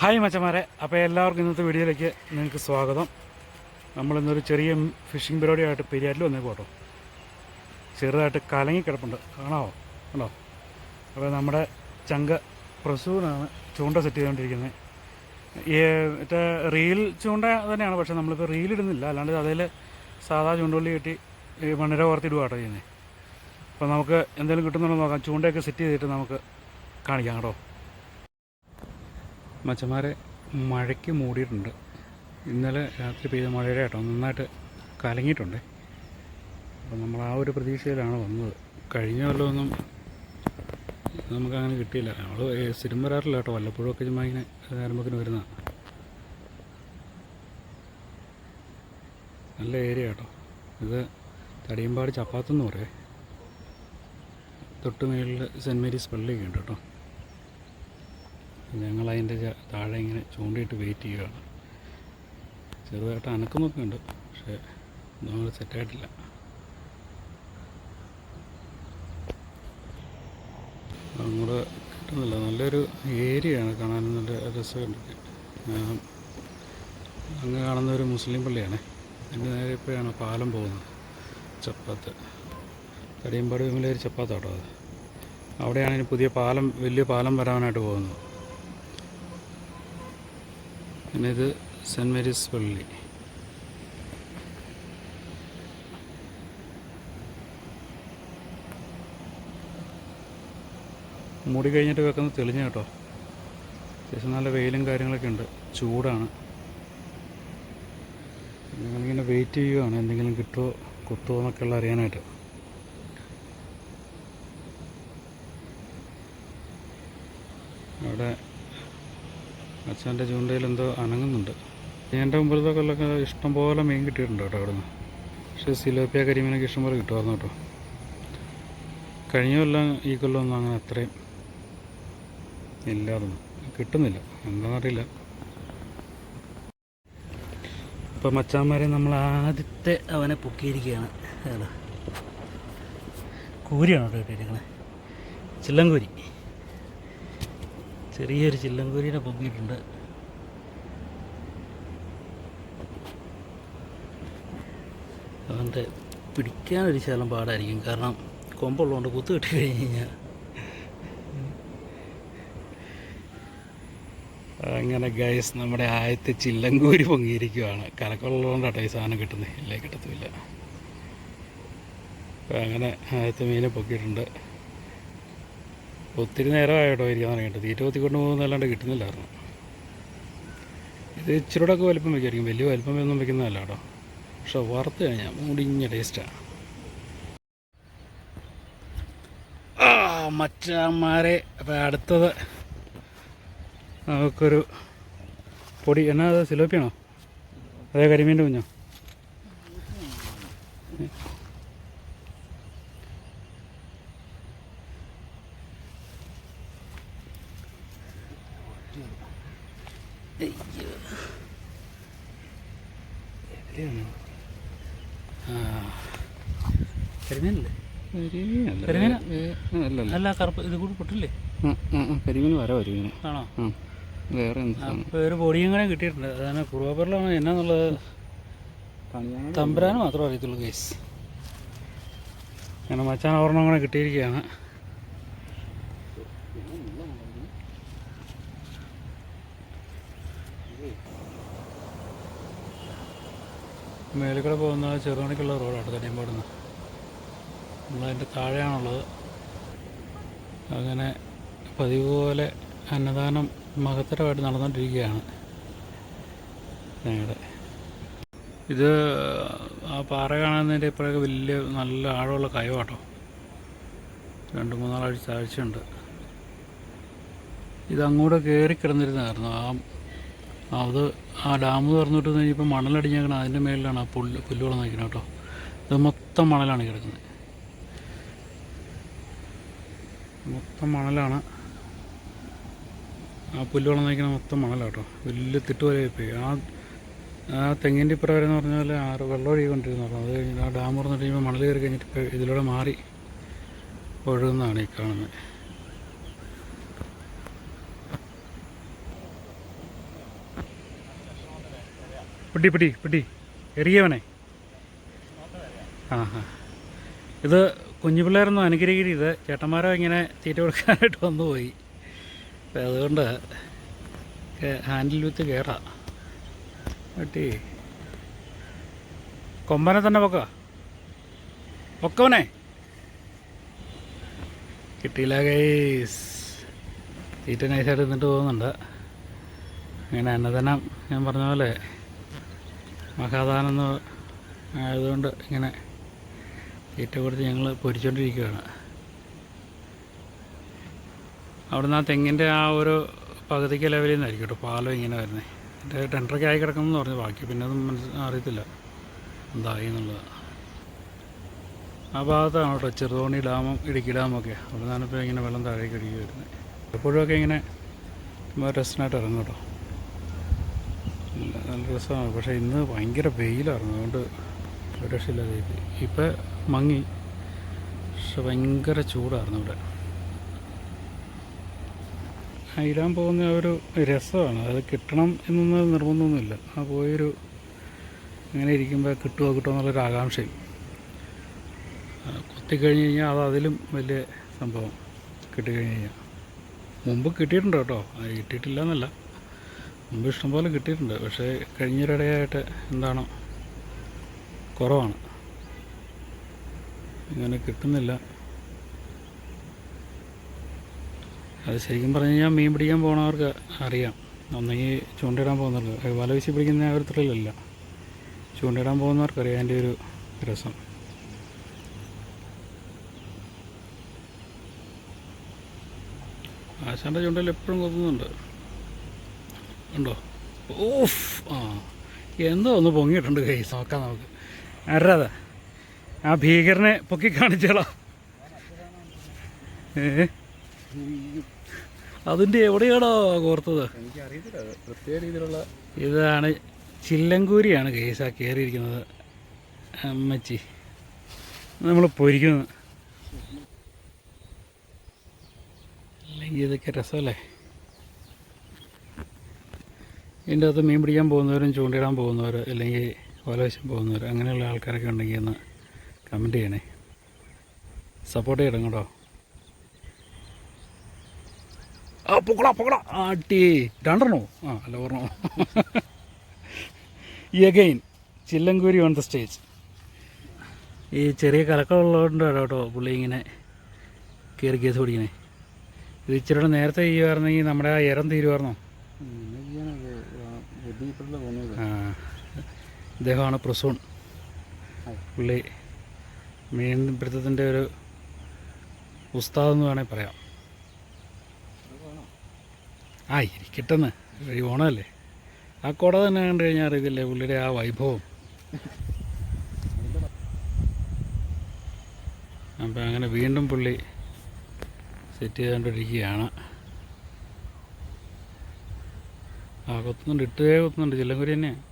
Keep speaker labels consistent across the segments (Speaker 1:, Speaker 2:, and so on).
Speaker 1: Hi മച്ചമാരെ അപ്പോൾ എല്ലാവർക്കും ഇന്നത്തെ വീഡിയോയിലേക്ക് നിങ്ങൾക്ക് സ്വാഗതം. നമ്മളിന്നൊരു ചെറിയ ഫിഷിംഗ് പരിപാടിയായിട്ട് പെരിയാറ്റിൽ വന്നേ കേട്ടോ. ചെറുതായിട്ട് കലങ്ങി കിടപ്പുണ്ട്. കാണാവോ? കണ്ടോ? അപ്പോൾ നമ്മുടെ ചങ്ക പ്രസൂനാണ് ചൂണ്ട സെറ്റ് ചെയ്തുകൊണ്ടിരിക്കുന്നത്. ഈ മറ്റേ റീൽ ചൂണ്ട തന്നെയാണ് പക്ഷേ നമ്മളിപ്പോൾ റീൽ ഇടുന്നില്ല. അല്ലാണ്ട് അതിൽ സാധാ ചൂണ്ടുള്ളി കെട്ടി മണ്ണിര കോർത്തിടുക കേട്ടോ ചെയ്യുന്നത്. അപ്പോൾ നമുക്ക് എന്തെങ്കിലും കിട്ടുന്നുണ്ടോ നോക്കാം. ചൂണ്ടയൊക്കെ സെറ്റ് ചെയ്തിട്ട് നമുക്ക് കാണിക്കാം കേട്ടോ. മച്ചന്മാരെ മഴയ്ക്ക് മൂടിയിട്ടുണ്ട്. ഇന്നലെ രാത്രി പെയ്ത മഴയുടെ കേട്ടോ നന്നായിട്ട് കലങ്ങിയിട്ടുണ്ട്. അപ്പോൾ നമ്മൾ ആ ഒരു പ്രതീക്ഷയിലാണ് വന്നത്. കഴിഞ്ഞ കൊല്ലമൊന്നും നമുക്കങ്ങനെ കിട്ടിയില്ല. നമ്മൾ സ്ഥിരം വരാറില്ല കേട്ടോ. വല്ലപ്പോഴും ഒക്കെ ചുമ്മാ ഇങ്ങനെ നേരമ്പത്തിന് വരുന്ന നല്ല ഏരിയ കേട്ടോ. ഇത് തടിയമ്പാട് ചപ്പാത്തെന്ന് പറയേ. തൊട്ട് മേളിൽ സെന്റ് മേരീസ് പള്ളിയൊക്കെ ഉണ്ട് കേട്ടോ. ഞങ്ങൾ അതിന്റെ താഴെ ഇങ്ങനെ ചൂണ്ടിയിട്ട് വെയിറ്റ് ചെയ്യുകയാണ് ചെറുതായിട്ട് അനക്കുന്നൊക്കെ ഉണ്ട് പക്ഷേ നമ്മൾ സെറ്റായിട്ടില്ല അങ്ങോട്ട് കിട്ടുന്നില്ല. നല്ലൊരു ഏരിയയാണ് കാണാൻ നല്ല രസമുണ്ട്. അങ്ങ് കാണുന്ന ഒരു മുസ്ലിം പള്ളിയാണ്. അതിന്റെ നേരെ ഇപ്പോഴാണ് പാലം പോകുന്നത്. ചപ്പാത്ത്. തടിയമ്പാട് വിമലേരി ചപ്പാത്താട്ടോ അത്. അവിടെയാണ് ഇനി പുതിയ പാലം വലിയ പാലം വരാനായിട്ട് പോകുന്നത്. പിന്നെ ഇത് സെന്റ് മേരീസ് പള്ളി. മൂടി കഴിഞ്ഞിട്ട് വെക്കുന്നത് തെളിഞ്ഞ കേട്ടോ. അത്യാവശ്യം നല്ല വെയിലും കാര്യങ്ങളൊക്കെ ഉണ്ട്. ചൂടാണ്. ഞങ്ങളിങ്ങനെ വെയിറ്റ് ചെയ്യുകയാണ് എന്തെങ്കിലും കിട്ടുമോ കുത്തുമോ എന്നൊക്കെയുള്ള അറിയാനായിട്ട്. അവിടെ അച്ഛന്റെ ചൂണ്ടയിൽ എന്തോ അനങ്ങുന്നുണ്ട്. എന്റെ മുമ്പിലത്തെ കൊല്ലൊക്കെ ഇഷ്ടം പോലെ മീൻ കിട്ടിയിട്ടുണ്ട് കേട്ടോ അവിടെ നിന്ന് പക്ഷേ സിലോപ്പിയ കരിമീനൊക്കെ ഇഷ്ടംപോലെ കിട്ടുമായിരുന്നു കേട്ടോ. കഴിഞ്ഞ കൊല്ലം ഈ കൊല്ലമൊന്നും അങ്ങനെ അത്രയും ഇല്ലായിരുന്നു. കിട്ടുന്നില്ല. എന്താണെന്നറിയില്ല ഇപ്പം മച്ചാന്മാരെ നമ്മൾ ആദ്യത്തെ അവനെ പൊക്കിയിരിക്കുകയാണ്. ഏതാ കൂരിയാണ് കേട്ടോ കിട്ടിയിരിക്കണേ ചില്ലങ്കൂരി ചെറിയൊരു ചില്ലങ്കൂരിനെ പൊങ്ങിയിട്ടുണ്ട്. അവന്റെ പിടിക്കാനൊരു ശകലം പാടായിരിക്കും. കാരണം കൊമ്പുള്ളതുകൊണ്ട് കുത്തു കിട്ടി കഴിഞ്ഞ് കഴിഞ്ഞാൽ. അങ്ങനെ ഗൈസ് നമ്മുടെ ആദ്യത്തെ ചില്ലങ്കൂരി പൊങ്ങിയിരിക്കുവാണ്. കലക്കുള്ളതുകൊണ്ടാട്ടോ ഈ സാധനം കിട്ടുന്നത്. ഇല്ലേ കിട്ടത്തുമില്ല. അങ്ങനെ ആദ്യത്തെ മീനെ പൊക്കിയിട്ടുണ്ട്. ഒത്തിരി നേരമായിട്ടോ ഇരിക്കാൻ തുടങ്ങിയിട്ട്. തീറ്റ കൊത്തിക്കൊണ്ട് പോകുന്നതല്ലാണ്ട് കിട്ടുന്നില്ലായിരുന്നു. ഇത് ഇച്ചിരൂടെ ഒക്കെ വലിപ്പം വെക്കായിരിക്കും വലിയ വലിപ്പം ഒന്നും വെക്കുന്നതല്ല കേട്ടോ പക്ഷെ വറുത്ത് കഴിഞ്ഞാൽ മുടിഞ്ഞ ടേസ്റ്റാണ് ആ. അപ്പോൾ അടുത്തത് നമുക്കൊരു പൊടി. എന്നാ അത് സിലോപ്പിയാണോ? അതേ കരിമീന്റെ കുഞ്ഞോ? കരിമീനല്ലേ? കരിമീന? അല്ല കറുപ്പ് ഇത് കൂടി പൊട്ടില്ലേ?
Speaker 2: കരിമീന് വര വരുമീന്
Speaker 1: ആണോ?
Speaker 2: വേറെ
Speaker 1: അപ്പോൾ ഒരു പൊടിയും കൂടെ കിട്ടിയിട്ടുണ്ട്. അതാണ് കുറുവാപ്പറിലാണ് എന്നാന്നുള്ളത്? തമ്പുരാന് മാത്രമേ അറിയത്തുള്ളൂ കേസ് അങ്ങനെ മച്ചാൻ ഒരെണ്ണം കൂടെ കിട്ടിയിരിക്കുകയാണ്. മേലിക്കൂടെ പോകുന്ന ചെറുമണിക്കുള്ള റോഡാണ് തടിയമ്പാടുന്ന്. നമ്മളതിന്റെ താഴെയാണുള്ളത്. അങ്ങനെ പതിവ് പോലെ അന്നദാനം മഹത്തരമായിട്ട് നടന്നുകൊണ്ടിരിക്കുകയാണ് ഞങ്ങളുടെ ഇത് ആ പാറ കാണുന്നതിന്റെ ഇപ്പോഴൊക്കെ വലിയ നല്ല ആഴമുള്ള കയവാട്ടോ. രണ്ട് മൂന്നാളാഴ്ച താഴ്ചയുണ്ട്. ഇതങ്ങോട്ട് കയറി കിടന്നിരുന്നായിരുന്നു ആ ആ, അത് ആ ഡാം തുറന്നിട്ട് കഴിഞ്ഞപ്പോൾ മണലടിഞ്ഞേക്കണം അതിന്റെ മേളിലാണ് ആ പുല്ല് പുല്ലുകൾ നിൽക്കുന്നത് കേട്ടോ. ഇത് മൊത്തം മണലാണ് കിടക്കുന്നത്. മൊത്തം മണലാണ്. ആ പുല്ലുവളം നയിക്കുന്ന മൊത്തം മണലാണ് കേട്ടോ വലിയ തിട്ടുപോലെ പോയി ആ ആ തെങ്ങിന്റെ ഇപ്പുറം വരെ എന്ന് പറഞ്ഞാൽ ആറ് വെള്ളം ഒഴുകിക്കൊണ്ടിരുന്നു അത് കഴിഞ്ഞ് ആ ഡാം തുറന്നിട്ട് കഴിയുമ്പോൾ മണൽ കയറി കഴിഞ്ഞിട്ട് ഇപ്പോൾ ഇതിലൂടെ മാറി ഒഴുകുന്നതാണ് ഈ കാണുന്നത് പിടി പിടി പിടി. എറിയവനെ. ആ ഹാ ഇത് കുഞ്ഞു പിള്ളേരൊന്നും അനുഗ്രഹിക്കരുത് ചേട്ടന്മാരോ ഇങ്ങനെ തീറ്റ കൊടുക്കാനായിട്ട് വന്നു പോയി. അപ്പം അതുകൊണ്ട് ഹാൻഡിൽ വിത്ത് കയറാം പട്ടി കൊമ്പനെ തന്നെ പൊക്ക. പൊക്കവനെ. കിട്ടിയില്ല ഗൈസ് തീറ്റ നൈസായിട്ട് നിന്നിട്ട് പോകുന്നുണ്ട്. അങ്ങനെ അന്നദാനം ഞാൻ പറഞ്ഞ പോലെ മഹാദാനം ആയതുകൊണ്ട് ഇങ്ങനെ തീറ്റ കൊടുത്ത് ഞങ്ങൾ പൊരിച്ചുകൊണ്ടിരിക്കുകയാണ് അവിടുന്ന് ആ തെങ്ങിന്റെ ആ ഒരു പകുതിക്ക് ലെവലിൽ നിന്നായിരിക്കും കേട്ടോ പാലം ഇങ്ങനെ വരുന്നത് എന്റെ ടെൻഡറൊക്കെ ആയി കിടക്കുമെന്ന് പറഞ്ഞു ബാക്കി പിന്നെ ഒന്നും മനസ്സ് അറിയത്തില്ല എന്തായി എന്നുള്ളത്. ആ ഭാഗത്താണ് കേട്ടോ ചെറുതോണി ഡാമും ഇടുക്കി ഡാമൊക്കെ അവിടെ നിന്നാണ് ഇപ്പോൾ ഇങ്ങനെ വെള്ളം താഴേക്ക് ഒഴുകി വരുന്നത് എപ്പോഴുമൊക്കെ ഇങ്ങനെ ചുമ്മാ രസമായിട്ട് ഇറങ്ങും കേട്ടോ. നല്ല രസമാണ്. പക്ഷേ ഇന്ന് ഭയങ്കര വെയിലായിരുന്നു. അതുകൊണ്ട് രക്ഷയില്ലാതെ ഇപ്പം മങ്ങി. പക്ഷെ ഭയങ്കര ചൂടായിരുന്നു ഇവിടെ ഇടാൻ പോകുന്ന ഒരു രസമാണ്. അത് കിട്ടണം എന്നൊന്നും നിർബന്ധമൊന്നുമില്ല. ആ പോയൊരു ഇങ്ങനെ ഇരിക്കുമ്പോൾ കിട്ടുമോ കിട്ടുമോ എന്നുള്ളൊരു ആകാംക്ഷയും കുത്തിക്കഴിഞ്ഞ് കഴിഞ്ഞാൽ അത് അതിലും വലിയ സംഭവം കിട്ടിക്കഴിഞ്ഞ് കഴിഞ്ഞാൽ മുമ്പ് കിട്ടിയിട്ടുണ്ട് കേട്ടോ. അത് കിട്ടിയിട്ടില്ല എന്നല്ല മുമ്പ് ഇഷ്ടംപോലെ കിട്ടിയിട്ടുണ്ട്. പക്ഷേ കഴിഞ്ഞൊരിടയായിട്ട് എന്താണോ കുറവാണ്. ഇങ്ങനെ കിട്ടുന്നില്ല. അത് ശരിക്കും പറഞ്ഞു കഴിഞ്ഞാൽ മീൻ പിടിക്കാൻ പോണവർക്ക് അറിയാം. ഒന്നെങ്കിൽ ചൂണ്ടയിടാൻ പോകുന്നവർക്ക്. വല വീശി പിടിക്കുന്ന ഒരു ത്രില്ലല്ല. ചൂണ്ടയിടാൻ പോകുന്നവർക്ക് അറിയാം അതിന്റെ ഒരു രസം. ആശാന്റെ ചൂണ്ടയിൽ എപ്പോഴും കൊത്തുന്നുണ്ട്. ഉണ്ടോ? ഓഫ് ആ. എന്തോ ഒന്ന് പൊങ്ങിയിട്ടുണ്ട് കൈ. നോക്കാം നമുക്ക്. ആരാതാ ആ ഭീകരനെ പൊക്കി കാണിച്ചോളാം. ഏ? അതിന്റെ എവിടെയാണോ കോർത്തത്? ഇതാണ് ചില്ലങ്കൂരിയാണ് കേസ് കയറിയിരിക്കുന്നത് അമ്മച്ചി നമ്മൾ പൊരിക്കുന്നത് അല്ലെങ്കിൽ ഇതൊക്കെ രസമല്ലേ? ഇതിന്റെ അകത്ത് മീൻ പിടിക്കാൻ പോകുന്നവരും ചൂണ്ടിടാൻ പോകുന്നവർ അല്ലെങ്കിൽ വലവശം പോകുന്നവർ അങ്ങനെയുള്ള ആൾക്കാരൊക്കെ ഉണ്ടെങ്കിൽ ഒന്ന് കമന്റ് ചെയ്യണേ. സപ്പോർട്ട് ചെയ്യണം കേട്ടോ. ആ പൊക്കടാ പൊക്കടാ ആട്ടി. രണ്ടെണ്ണോ? ആ അല്ല ഓർണോ ഈ അഗൈൻ ചില്ലങ്കൂരി ഓൺ ദ സ്റ്റേജ് ഈ ചെറിയ കലക്കമുള്ളതുകൊണ്ട് കേട്ടോ പുള്ളി ഇങ്ങനെ കയറി കേസ് പിടിക്കണേ. ഇത് ഇച്ചിരി നേരത്തെ ചെയ്യുമായിരുന്നെങ്കിൽ നമ്മുടെ ആ ഇരം തീരുമായിരുന്നോ ആ ഇദ്ദേഹമാണ് പ്രസൂൺ. പുള്ളി മീൻ പിടുത്തത്തിന്റെ ഒരു ഉസ്താദ് എന്ന് വേണമെങ്കിൽ പറയാം. ആ ഇരിക്കട്ടെന്ന്. ഈ ഓണമല്ലേ? ആ കുട തന്നെ കണ്ടു കഴിഞ്ഞാൽ അറിയത്തില്ലേ പുള്ളിയുടെ ആ വൈഭവം? അപ്പം അങ്ങനെ വീണ്ടും പുള്ളി സെറ്റ് ചെയ്തുകൊണ്ടിരിക്കുകയാണ്. ആ കൊത്തുന്നുണ്ട് ഇട്ടേ കൊത്തുന്നുണ്ട്. ചില്ലങ്കുരി തന്നെ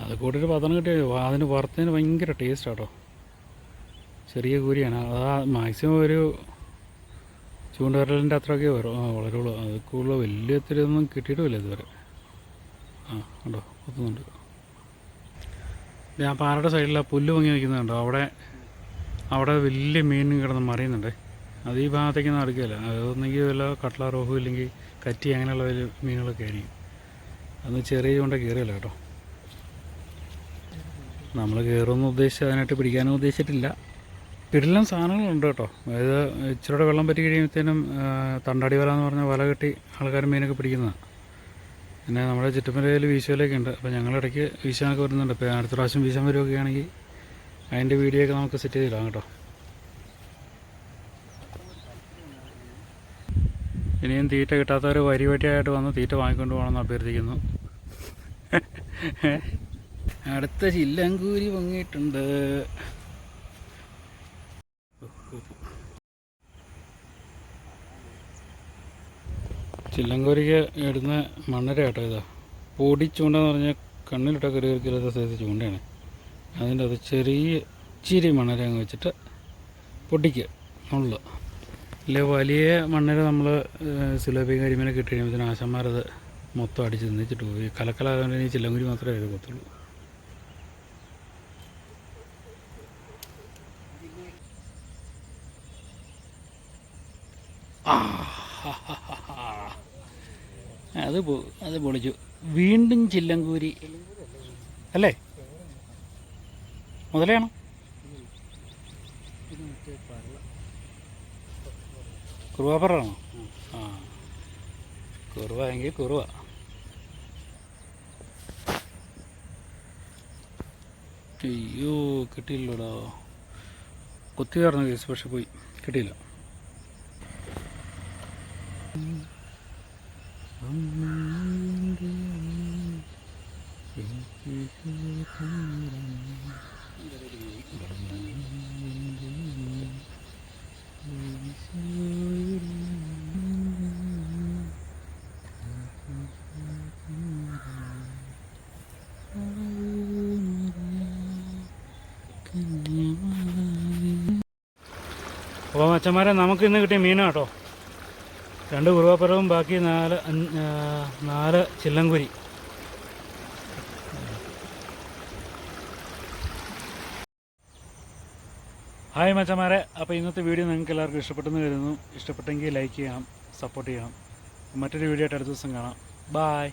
Speaker 1: അത് കൂടി ഒരു പതനം കിട്ടിയ അതിന് വറുത്തതിന് ഭയങ്കര ടേസ്റ്റ് കേട്ടോ ചെറിയ കൂരിയാണ്. അത് മാക്സിമം ഒരു ചൂണ്ടുവരലിന്റെ അത്രയൊക്കെ വരും. ആ വളരുള്ളൂ. അത് കൂടുതൽ വലിയ ഒത്തിരിയൊന്നും കിട്ടിയിട്ടുമില്ല ഇതുവരെ. ആ ഉണ്ടോ കുത്തുന്നുണ്ട്. ഞാൻ പാറയുടെ സൈഡിൽ ആ പുല്ല് പൊങ്ങി നിൽക്കുന്നുണ്ടോ അവിടെ അവിടെ വലിയ മീൻ കിടന്ന് മറിയുന്നുണ്ട്. അത് ഈ ഭാഗത്തേക്ക് നടക്കുകയില്ല അതൊന്നെങ്കിൽ വല്ല കട്ട്ല റോഹു ഇല്ലെങ്കിൽ കറ്റി അങ്ങനെയുള്ള വലിയ മീനുകളൊക്കെ ആയിരിക്കും. അന്ന് ചെറിയ ചൂണ്ട കയറിയല്ല കേട്ടോ. നമ്മൾ കയറുമെന്ന് ഉദ്ദേശിച്ച് അതിനായിട്ട് പിടിക്കാനും ഉദ്ദേശിച്ചിട്ടില്ല. പിടിലും സാധനങ്ങളുണ്ട് കേട്ടോ. അതായത് ഇച്ചിരിയുടെ വെള്ളം പറ്റി കഴിയുമ്പോഴത്തേനും തണ്ടാടി വല എന്ന് പറഞ്ഞ വല കെട്ടി ആൾക്കാർ മീനൊക്കെ പിടിക്കുന്നതാണ് പിന്നെ നമ്മുടെ ചുറ്റുമലയിൽ വീശുവലൊക്കെ ഉണ്ട്. അപ്പോൾ ഞങ്ങളിടയ്ക്ക് വീശാനൊക്കെ വരുന്നുണ്ട്. ഇപ്പോൾ അടുത്ത പ്രാവശ്യം വീശാൻ വരുമൊക്കെ അതിന്റെ വീഡിയോ ഒക്കെ നമുക്ക് സെറ്റ് ചെയ്തിടാം കേട്ടോ. ഇനിയും തീറ്റ കിട്ടാത്തവർ വരി വരിയായിട്ട് വന്ന് തീറ്റ വാങ്ങിക്കൊണ്ട് പോകണമെന്ന് അഭ്യർത്ഥിക്കുന്നു. അടുത്ത ചില്ലങ്കൂരി പൊങ്ങിയിട്ടുണ്ട്. ചില്ലങ്കൂരിക്ക് ഇടുന്ന മണ്ണര കേട്ടോ ഇതാ. പൊടി ചൂണ്ടെന്ന് പറഞ്ഞാൽ കണ്ണിലിട്ടൊക്കെ ഒരു കിലത്തെ സൈസ് ചൂണ്ടയാണ്. അതിന്റെ അത് ചെറിയ ഇച്ചിരി മണ്ണര അങ്ങ് വെച്ചിട്ട് പൊടിക്കുക ഉള്ളു. ഇല്ല വലിയ മണ്ണര നമ്മൾ സിലോപ്പി കരിമീനൊക്കെ ഇട്ട് കഴിയുമ്പോഴത്തേനും ആശന്മാരത് മൊത്തം അടിച്ച് നിന്നിച്ചിട്ട് പോയി. കലക്കലാകാൻ ചില്ലങ്കുരി മാത്രമേ ഇത് കൊത്തുള്ളൂ ആ, ഹാ, ഹാ, ഹാ, ഹാ. അത് പോ അത് പൊളിച്ചു. വീണ്ടും ചില്ലങ്കൂരി. അല്ലേ? മുതലയാണോ? കുറുവാപ്പറാണോ ആ. കുറുവ എങ്കിൽ കുറുവ. അയ്യോ കിട്ടിയില്ലടാ. കൊത്തി കയറുന്ന കേസ് പക്ഷെ പോയി. കിട്ടിയില്ല. അപ്പോൾ മച്ചന്മാരെ നമുക്ക് ഇന്ന് കിട്ടിയ മീനാണ് കേട്ടോ രണ്ട് കുറുവാപ്പുറവും ബാക്കി നാല് നാല് ചില്ലങ്കുരി. ഹായ് മച്ചന്മാരെ അപ്പോൾ ഇന്നത്തെ വീഡിയോ നിങ്ങൾക്ക് എല്ലാവർക്കും ഇഷ്ടപ്പെട്ടെന്ന് കരുതുന്നു. ഇഷ്ടപ്പെട്ടെങ്കിൽ ലൈക്ക് ചെയ്യണം സപ്പോർട്ട് ചെയ്യണം മറ്റൊരു വീഡിയോ ആയിട്ട് അടുത്ത ദിവസം കാണാം. ബായ്